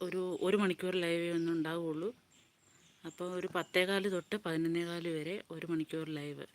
ഒരു ഒരു മണിക്കൂർ ലൈവ് ഒന്നും ഉണ്ടാവുകയുള്ളൂ അപ്പോൾ ഒരു പത്തേകാൽ തൊട്ട് പതിനൊന്നേകാൽ വരെ ഒരു മണിക്കൂർ ലൈവ്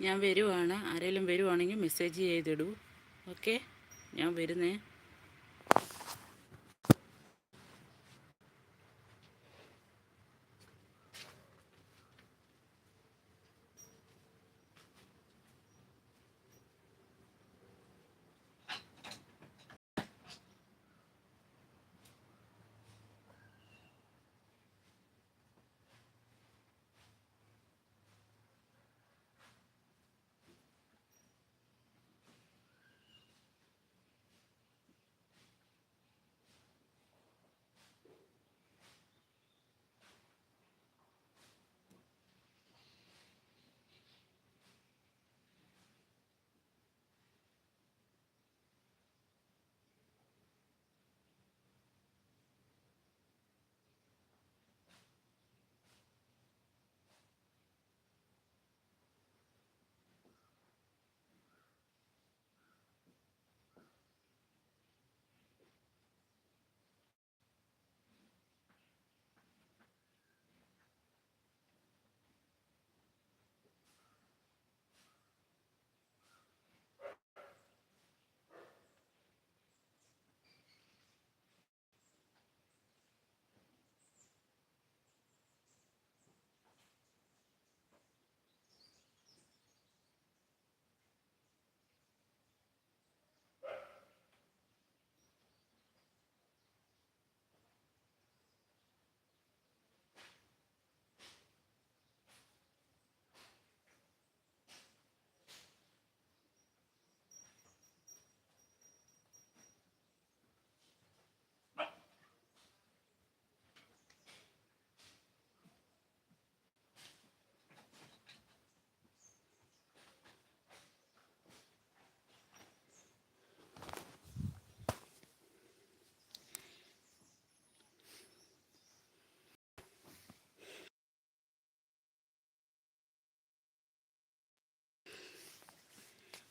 ഞാൻ വരുവാണ്. ആരെങ്കിലും വരുവാണെങ്കിൽ മെസ്സേജ് ചെയ്തിടൂ. ഓക്കെ ഞാൻ വരുന്നേ.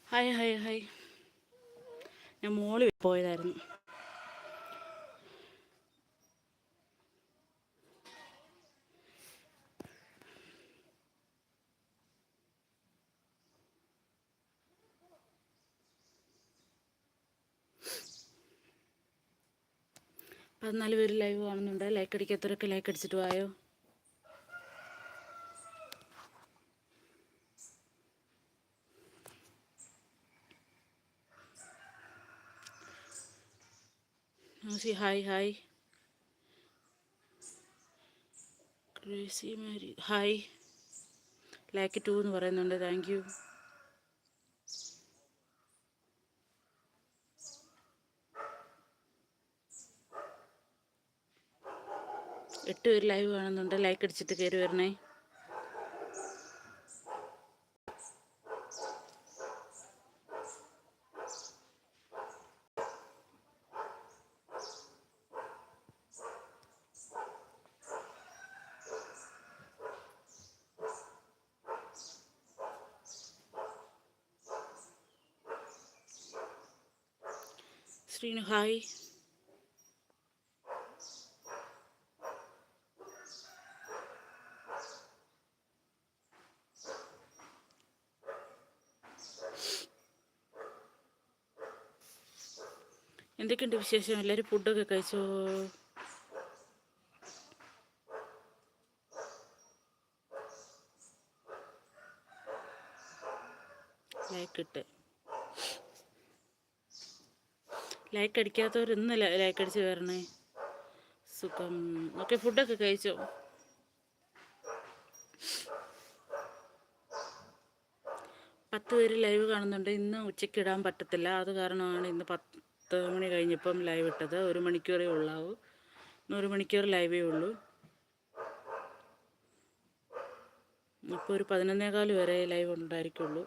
ഹായ് ഹായ് ഹായ് ഞാൻ മോളി പോയതായിരുന്നു. പതിനാല് പേര് ലൈവ് കാണുന്നുണ്ട്. ലൈക്ക് അടിക്കാത്തവരൊക്കെ ലൈക്ക് അടിച്ചിട്ട് പോയോ C hi hi crazy Mari hi like too എന്ന് പറയുന്നുണ്ട്. താങ്ക് യു എട്ട് പേര് ലൈവ് കാണുന്നുണ്ട്. ലൈക്ക് അടിച്ചിട്ട് കയറി വരണേ. ഹായ് എന്തൊക്കെയുണ്ട് വിശേഷം? എല്ലാവരും ഫുഡൊക്കെ കഴിച്ചോ? ലൈക്ക് ഇട്ട്. ലൈക്ക് അടിക്കാത്തവർ ഇന്ന് ലൈക്ക് അടിച്ച് വരണേ. സുഖം. ഓക്കെ ഫുഡൊക്കെ കഴിച്ചോ? പത്ത് പേര് ലൈവ് കാണുന്നുണ്ട്. ഇന്ന് ഉച്ചയ്ക്ക് ഇടാൻ പറ്റത്തില്ല. അത് കാരണമാണ് ഇന്ന് പത്ത് മണി കഴിഞ്ഞപ്പം ലൈവ് ഇട്ടത്. ഒരു മണിക്കൂറേ ഉള്ളാവൂ. ഇന്ന് ഒരു മണിക്കൂർ ലൈവേ ഉള്ളൂ. ഇപ്പോൾ ഒരു പതിനൊന്നേകാൽ വരെ ലൈവ് ഉണ്ടായിരിക്കുള്ളൂ.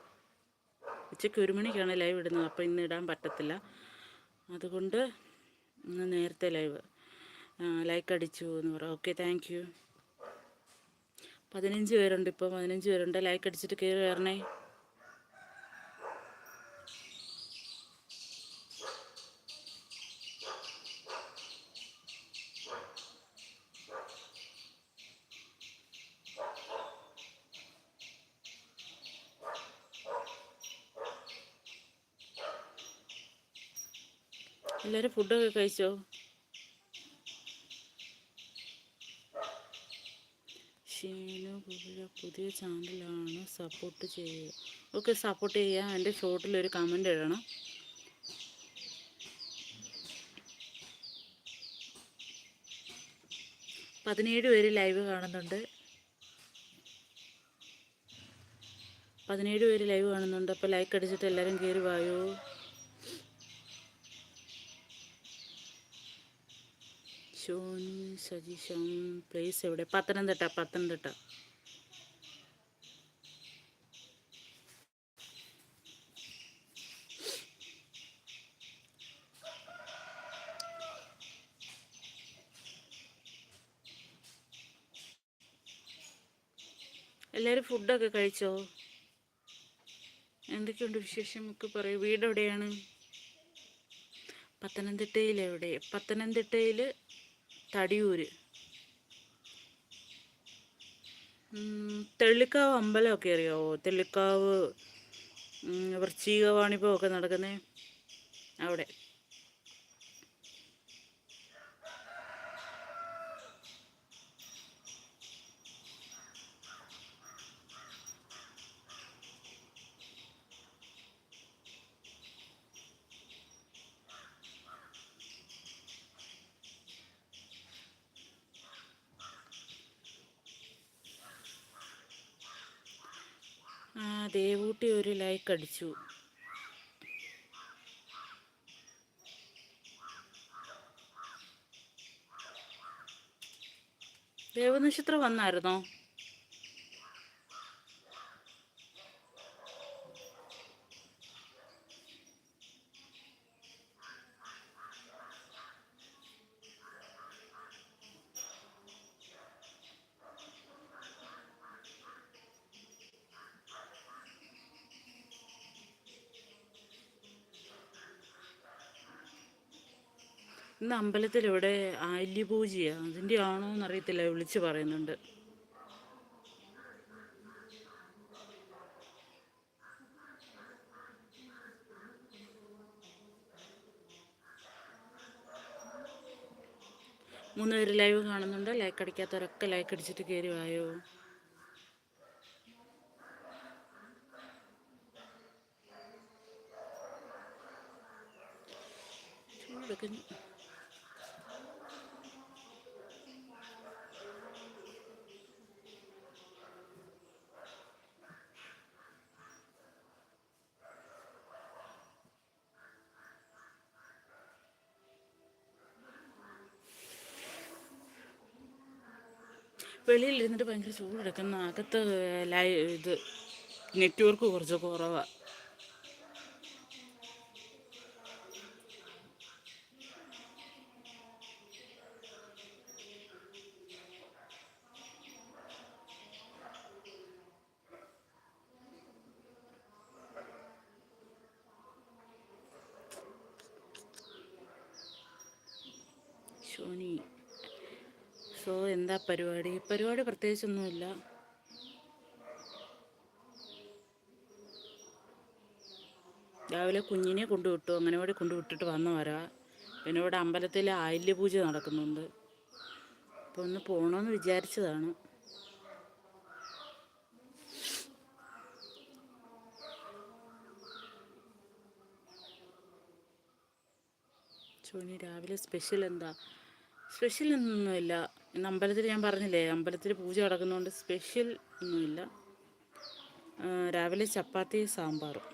ഉച്ചയ്ക്ക് ഒരു മണിക്കാണ് ലൈവ് ഇടുന്നത്. അപ്പോൾ ഇന്ന് ഇടാൻ പറ്റത്തില്ല. അതുകൊണ്ട് ഇന്ന് നേരത്തെ ലൈവ് ലൈക്ക് അടിച്ചു എന്ന് പറയാം ഓക്കെ താങ്ക് യു പതിനഞ്ച് പേരുണ്ട് ഇപ്പോൾ പതിനഞ്ച് പേരുണ്ട്. ലൈക്ക് അടിച്ചിട്ട് കയറി വരണേ. എല്ലാവരും ഫുഡൊക്കെ കഴിച്ചോ? ഷീനു കുതിര പുതിയ ചാനലാണ് സപ്പോർട്ട് ചെയ്യുക. ഓക്കെ സപ്പോർട്ട് ചെയ്യാം. എന്റെ ഷോർട്ടിലൊരു കമന്റ് ഇടണം. പതിനേഴ് പേര് ലൈവ് കാണുന്നുണ്ട്. പതിനേഴ് പേര് ലൈവ് കാണുന്നുണ്ട്. അപ്പോൾ ലൈക്ക് അടിച്ചിട്ട് എല്ലാവരും കയറി വായോ ഷോനി സജീഷം പ്ലേസ് എവിടെ പത്തനംതിട്ട പത്തനംതിട്ട. എല്ലാവരും ഫുഡൊക്കെ കഴിച്ചോ? എന്തൊക്കെയുണ്ട് വിശേഷം? ഒക്കെ പറയൂ. വീട് എവിടെയാണ് പത്തനംതിട്ടയിൽ എവിടെ പത്തനംതിട്ടയിൽ തടിയൂര്. തെള്ളിക്കാവ് അമ്പലമൊക്കെ അറിയാവോ തെള്ളിക്കാവ് വൃശ്ചികവാണിപ്പമൊക്കെ നടക്കുന്നേ അവിടെ. ദേവൂട്ടി ഒരു ലൈക്ക് അടിച്ചു. ദേവനക്ഷത്രം വന്നായിരുന്നോ? ഇന്ന് അമ്പലത്തിലിവിടെ ആല്യപൂജയാണ് അതിന്റെ ആണോ എന്നറിയത്തില്ല. വിളിച്ച് പറയുന്നുണ്ട്. മൂന്ന് പേര് ലൈവ് കാണുന്നുണ്ട്. ലൈക്ക് അടിക്കാത്തവരൊക്കെ ലൈക്ക് അടിച്ചിട്ട് കയറി വായോ? വെളിയിൽ ഇരുന്നിട്ട് ഭയങ്കര ചൂടെടുക്കുന്ന അകത്ത് ലൈ ഇത് നെറ്റ്വർക്ക് കുറച്ച് കുറവാണ് ഷോനി സോ എന്താ പരിപാടി? പരിപാടി പ്രത്യേകിച്ചൊന്നുമില്ല. രാവിലെ കുഞ്ഞിനെ കൊണ്ടുവിട്ടു. അങ്ങനെ കൂടി കൊണ്ടുവിട്ടിട്ട് വന്നു വരാ. പിന്നെ ഇവിടെ അമ്പലത്തിൽ ആയില്യപൂജ നടക്കുന്നുണ്ട്. അപ്പോൾ ഒന്ന് പോകണമെന്ന് വിചാരിച്ചതാണ്. ചോനി രാവിലെ സ്പെഷ്യൽ എന്താ? സ്പെഷ്യൽ ഒന്നുമില്ല. അമ്പലത്തിൽ ഞാൻ പറഞ്ഞില്ലേ അമ്പലത്തിൽ പൂജ നടക്കുന്നതുകൊണ്ട് സ്പെഷ്യൽ ഒന്നുമില്ല. രാവിലെ ചപ്പാത്തി സാമ്പാറും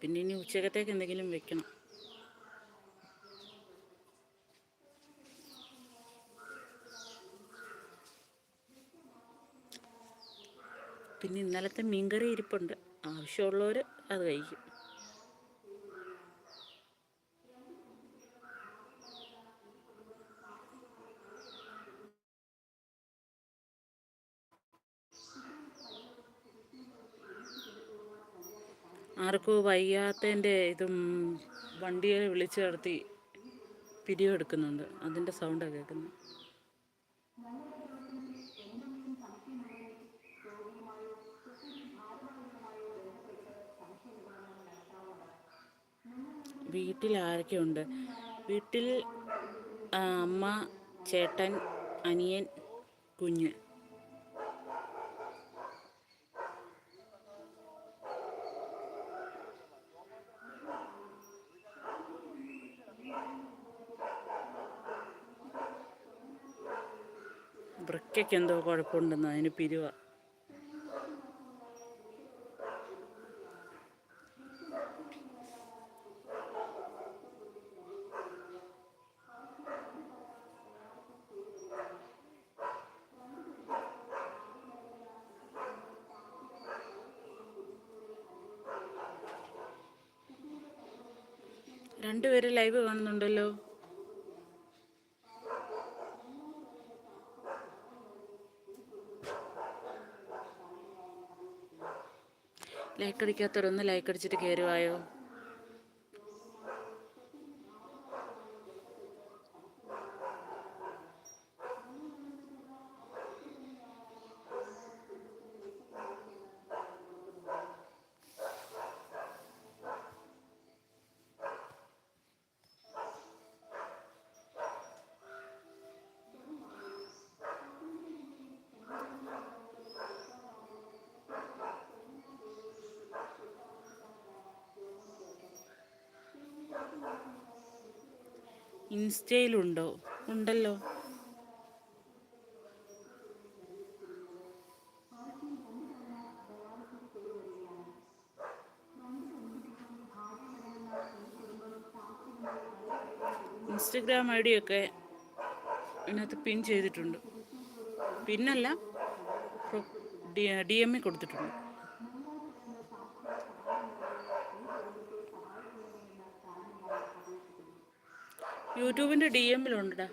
പിന്നെ ഇനി ഉച്ചക്കത്തേക്ക് എന്തെങ്കിലും വെക്കണം. പിന്നെ ഇന്നലത്തെ മീൻകറി ഇരിപ്പുണ്ട്. ആവശ്യമുള്ളവർ അത് കഴിക്കും. ആർക്കോ വയ്യാത്തതിന്റെ ഇതും വണ്ടിയെ വിളിച്ചു നടത്തി പിരിവെടുക്കുന്നുണ്ട് അതിന്റെ സൗണ്ടാണ് കേൾക്കുന്നത് വീട്ടിൽ ആരൊക്കെയുണ്ട്? വീട്ടിൽ അമ്മ ചേട്ടൻ അനിയൻ കുഞ്ഞ്. വൃക്കയ്ക്ക് എന്തോ കുഴപ്പമുണ്ടെന്ന് അതിന് പിരിവ. രണ്ടുപേര് ലൈവ് കാണുന്നുണ്ടല്ലോ. ലൈക്ക് അടിക്കാത്തവരൊന്ന് ലൈക്ക് അടിച്ചിട്ട് കയറുവായോ ഇൻസ്റ്റയിലുണ്ടോ? ഉണ്ടല്ലോ. ഇൻസ്റ്റഗ്രാം ഐ ഡിയൊക്കെ ഇതിനകത്ത് പിൻ ചെയ്തിട്ടുണ്ട്. പിന്നല്ല ഡി ഇ കൊടുത്തിട്ടുണ്ട്. യൂട്യൂബിന്റെ ഡി എമ്മിലുണ്ടടാ.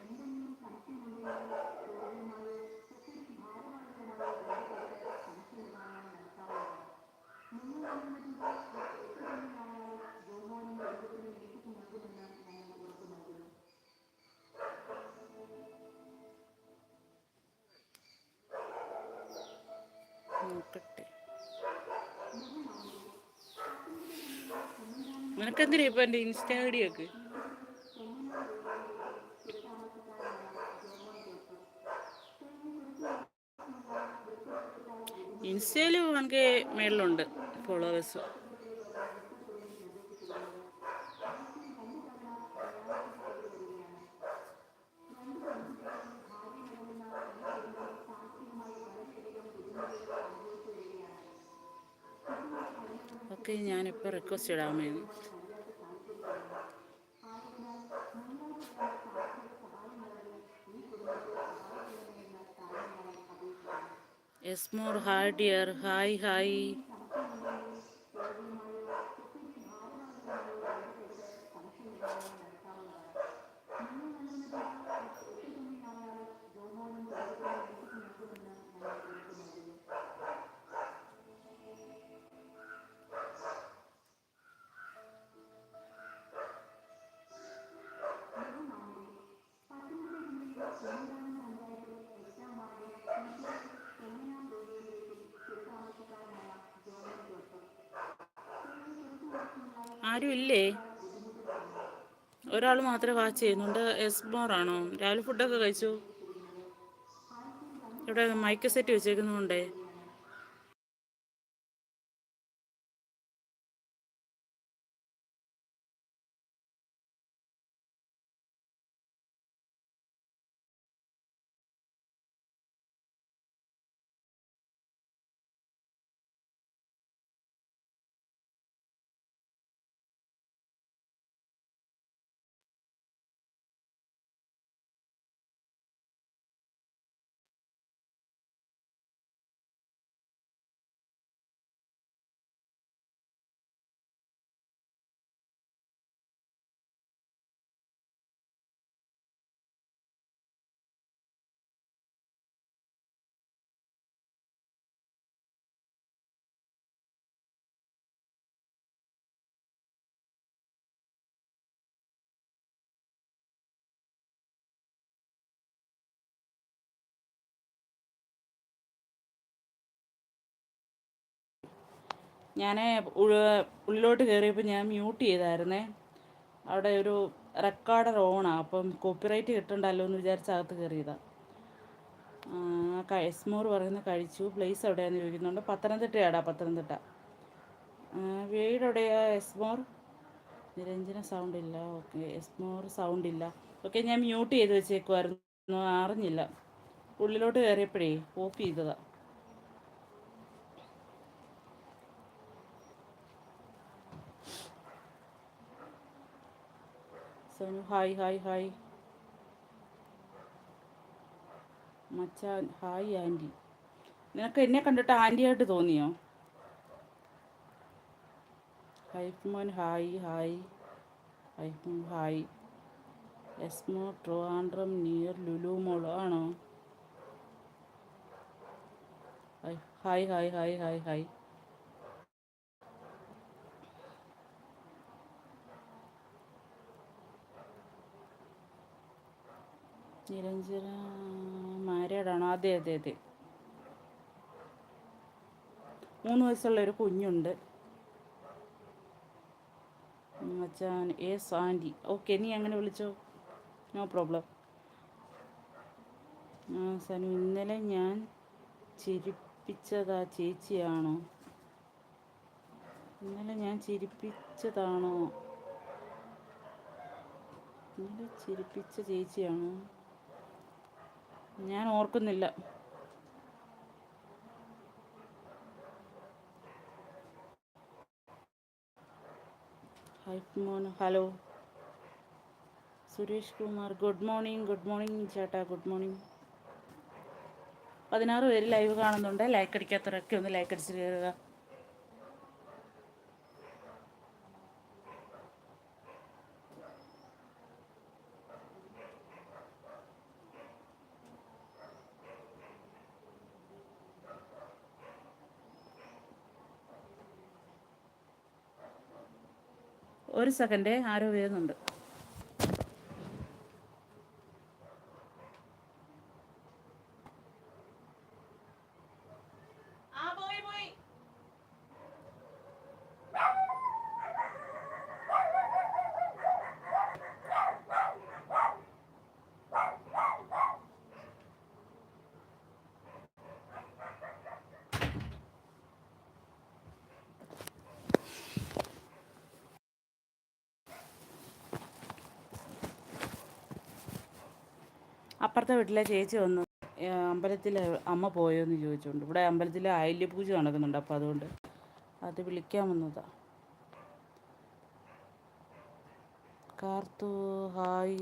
നിനക്കെന്തിനാ ഇപ്പൊ എന്റെ ഇൻസ്റ്റാ ഒക്കെ ഇൻസ്റ്റയിൽ എനിക്ക് മേളിലുണ്ട് ഫോളോവേഴ്സ്. ഒക്കെ ഞാനിപ്പോൾ റിക്വസ്റ്റ് ഇടാമേന്ന് എസ്മോർ ഹായ് ഡിയർ ഹായ് ഹായ് ആരും ഇല്ലേ ഒരാൾ മാത്രമേ വാച്ച് ചെയ്യുന്നുണ്ട്. എസ്മോർ ആണോ? രാവിലെ ഫുഡൊക്കെ കഴിച്ചു? ഇവിടെ മൈക്ക് സെറ്റ് വെച്ചേക്കുന്നുണ്ടേ ഞാൻ ഉള്ളിലോട്ട് കയറിയപ്പോൾ ഞാൻ മ്യൂട്ട് ചെയ്തായിരുന്നേ. അവിടെ ഒരു റെക്കോർഡർ ഓണാണ് അപ്പം കോപ്പിറൈറ്റ് കിട്ടണ്ടല്ലോ എന്ന് വിചാരിച്ച് അകത്ത് കയറിയതാണ് എസ്മോർ പറയുന്നത് കഴിച്ചു. പ്ലേസ് എവിടെയാണെന്ന് ചോദിക്കുന്നുണ്ട്. പത്തനംതിട്ടയാടാ പത്തനംതിട്ട. വീട് എവിടെയാ എസ്മോർ? നിരഞ്ജന സൗണ്ട് ഇല്ല. ഓക്കെ എസ്മോർ സൗണ്ട് ഇല്ല. ഓക്കെ ഞാൻ മ്യൂട്ട് ചെയ്ത് വെച്ചേക്കുമായിരുന്നു അറിഞ്ഞില്ല. ഉള്ളിലോട്ട് കയറിയപ്പോഴേ ഓഫ് ചെയ്തതാണ് സോനു ഹായ് ഹായ് ഹായ്. മച്ചാൻ ഹായ് ആന്റി. നിനക്ക് എന്നെ കണ്ടിട്ട് ആന്റിയായിട്ട് തോന്നിയോ? ഹൈഫ് മോൻ ഹായ് ഹായ്. ഹൈഫ് മോൻ ഹായ്. എസ്മോ ട്രോആൻഡ്രം നിയർ ലുലു മോൾ ആണോ? Hi hi hi hi hi. Niranjana മാരീഡാണോ അതെ അതെ അതെ. മൂന്ന് വയസ്സുള്ള ഒരു കുഞ്ഞുണ്ട്. അച്ഛാൻ എസ് ആന്റി. ഓക്കെ നീ അങ്ങനെ വിളിച്ചോ? No problem. സനു ഇന്നലെ ഞാൻ ചിരിപ്പിച്ചതാ ചേച്ചിയാണോ? ഇന്നലെ ഞാൻ ചിരിപ്പിച്ചതാണോ? ഇന്നലെ ചിരിപ്പിച്ച ചേച്ചിയാണോ? ഞാൻ ഓർക്കുന്നില്ല. Hello. Suresh Kumar good morning good morning ചേട്ടാ ഗുഡ് മോർണിംഗ്. പതിനാറ് പേര് ലൈവ് കാണുന്നുണ്ട്. ലൈക്ക് അടിക്കാത്തവരൊക്കെ ഒന്ന് ലൈക്ക് അടിച്ച് കയറുക. ഒരു സെക്കൻഡേ ആരോ വരുന്നുണ്ട്. അപ്പുറത്തെ വീട്ടിലെ ചേച്ചി വന്നു. അമ്പലത്തിൽ അമ്മ പോയോ എന്ന് ചോദിച്ചുകൊണ്ട് ഇവിടെ അമ്പലത്തിൽ ആയില്യ പൂജ നടക്കുന്നുണ്ട്. അപ്പോൾ അതുകൊണ്ട് അത് വിളിക്കാൻ വന്നതാ. കാർത്തു ഹായ്.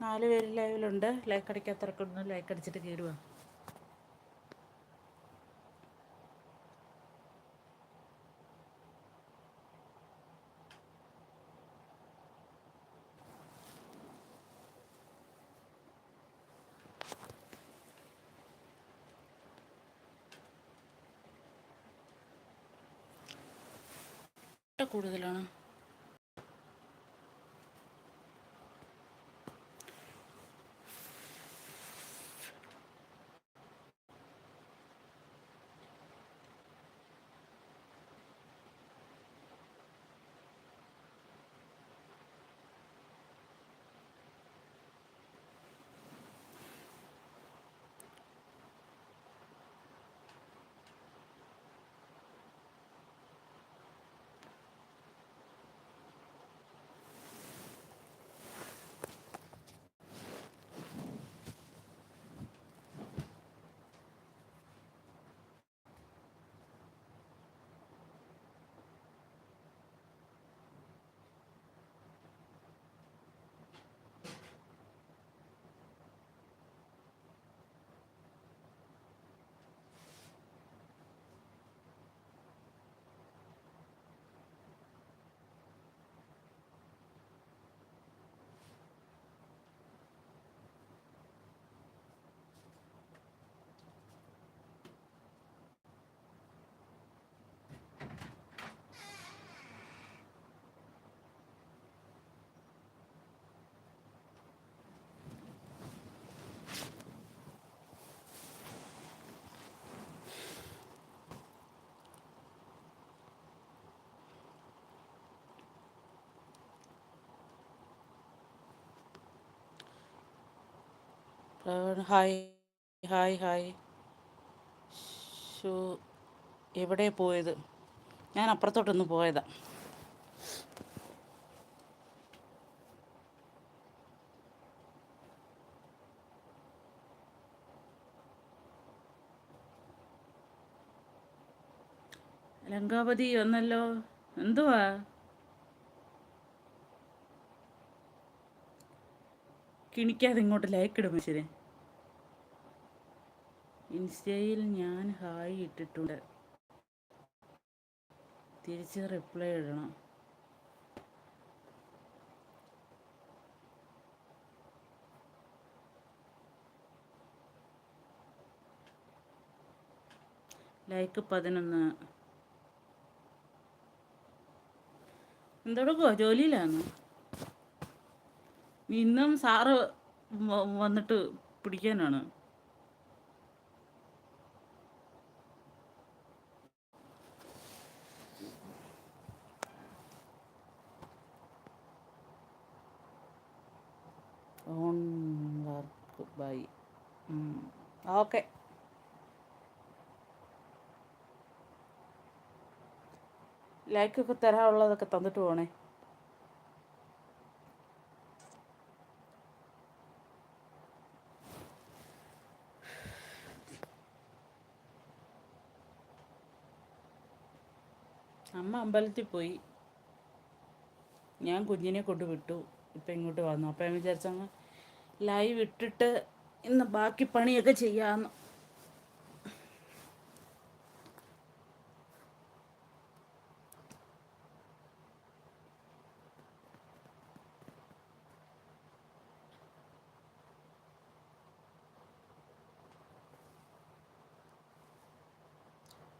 നാല് പേര് ലൈവിലുണ്ട്. ലൈക്ക് അടിക്കാത്തവർക്കൊന്ന് ലൈക്ക് അടിച്ചിട്ട് കയറുക കൂടുതലാണ്? Hi hi hi. ഷോ എവിടെ പോയത്? ഞാൻ അപ്പുറത്തോട്ടൊന്ന് പോയതാ. ലങ്കാപതി വന്നല്ലോ. എന്തുവാ? കിണിക്കാതെ ഇങ്ങോട്ട് ലൈക്ക് ഇടും ശരി ഇൻസ്റ്റയിൽ ഞാൻ ഹായ് ഇട്ടിട്ടുണ്ട്. തിരിച്ച് റിപ്ലൈ ഇടണം. ലൈക്ക് പതിനൊന്ന്. എന്തെടുക്കുവാ ജോലിയിലാണോ ഇന്നും സാറ് വന്നിട്ട് പിടിക്കാനാണ്. On work bye okay. ലൈക്കൊക്കെ തരാനുള്ളതൊക്കെ തന്നിട്ട് പോണേ. അമ്മ അമ്പലത്തിൽ പോയി. ഞാൻ കുഞ്ഞിനെ കൊണ്ട് വിട്ടു. ഇപ്പം ഇങ്ങോട്ട് വന്നു. അപ്പം ഞാൻ വിചാരിച്ചങ്ങ് ലൈവ് ഇട്ടിട്ട് ഇന്ന് ബാക്കി പണിയൊക്കെ ചെയ്യാമെന്ന്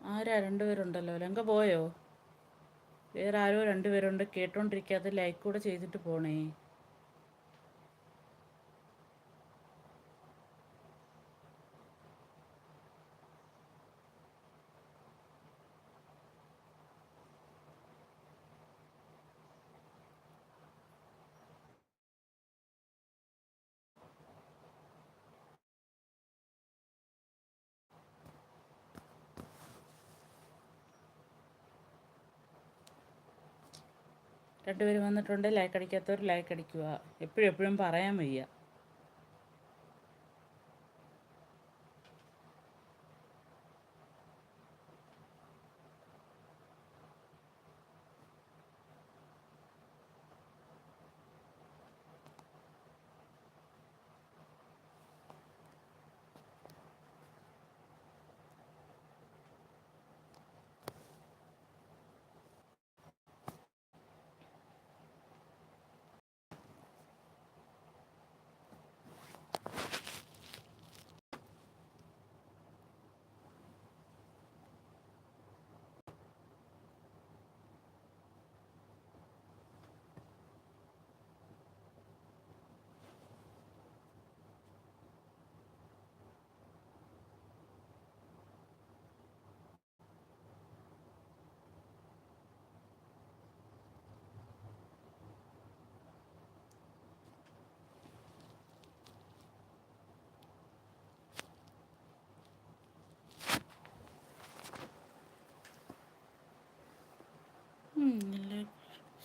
ആരാ രണ്ടുപേരുണ്ടല്ലോ? ലങ്ക പോയോ? വേറെ ആരോ രണ്ടുപേരുണ്ട്. കേട്ടോണ്ടിരിക്കാതെ ലൈക്ക് കൂടെ ചെയ്തിട്ട് പോണേ. രണ്ടുപേരും വന്നിട്ടുണ്ട്. ലൈക്ക് അടിക്കാത്തവർ ലൈക്ക് അടിക്കുക. എപ്പോഴും എപ്പോഴും പറയാൻ വയ്യ.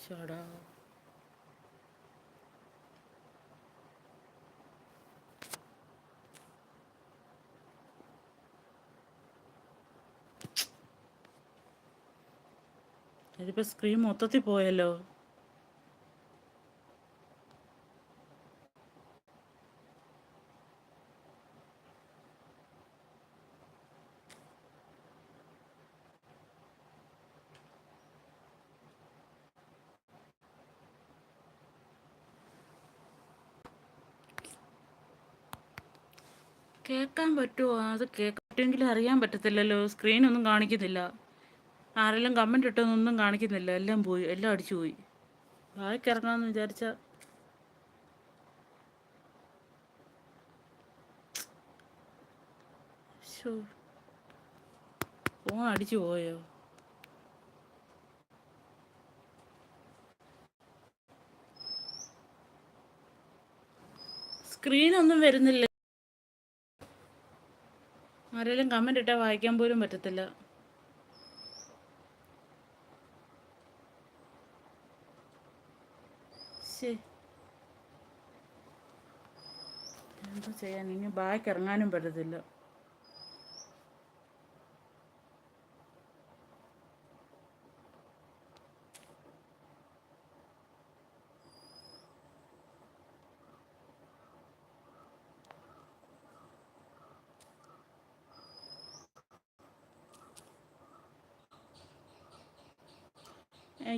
ഷടാ ഇതിപ്പോ സ്ക്രീൻ മൊത്തത്തിൽ പോയല്ലോ. കേൾക്കാൻ പറ്റുമോ അത് കേൾക്കട്ടെങ്കിലും അറിയാൻ പറ്റത്തില്ലല്ലോ. സ്ക്രീനൊന്നും കാണിക്കുന്നില്ല. ആരെല്ലാം കമന്റ് ഇട്ടതൊന്നും കാണിക്കുന്നില്ല. എല്ലാം പോയി. എല്ലാം അടിച്ചു പോയി. ബാക്കി ഇറങ്ങാമെന്ന് വിചാരിച്ച. ഫോൺ അടിച്ചു പോയോ? സ്ക്രീനൊന്നും വരുന്നില്ല. ആരെങ്കിലും കമന്റ് ഇട്ടാൽ വായിക്കാൻ പോലും പറ്റത്തില്ല. ശേ എന്താ ചെയ്യാൻ? ഇനി ബാക്ക് ഇറങ്ങാനും പറ്റത്തില്ല.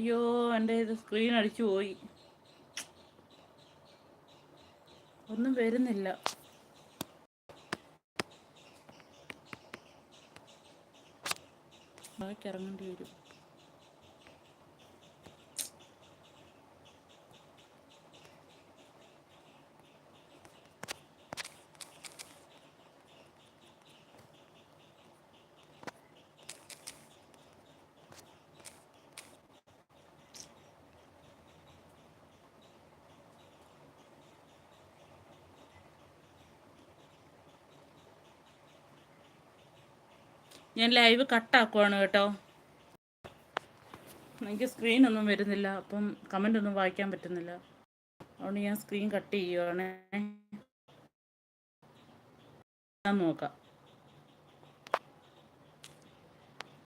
അയ്യോ എന്റെ ഇത് സ്ക്രീൻ അടിച്ചു പോയി. ഒന്നും വരുന്നില്ല. ഇറങ്ങേണ്ടി വരും. ഞാൻ ലൈവ് കട്ടാക്കുവാണ് കേട്ടോ. എനിക്ക് സ്ക്രീൻ ഒന്നും വരുന്നില്ല അപ്പം കമന്റ് ഒന്നും വായിക്കാൻ പറ്റുന്നില്ല. അതുകൊണ്ട് ഞാൻ സ്ക്രീൻ കട്ട് ചെയ്യുവാണ്. നോക്കാം.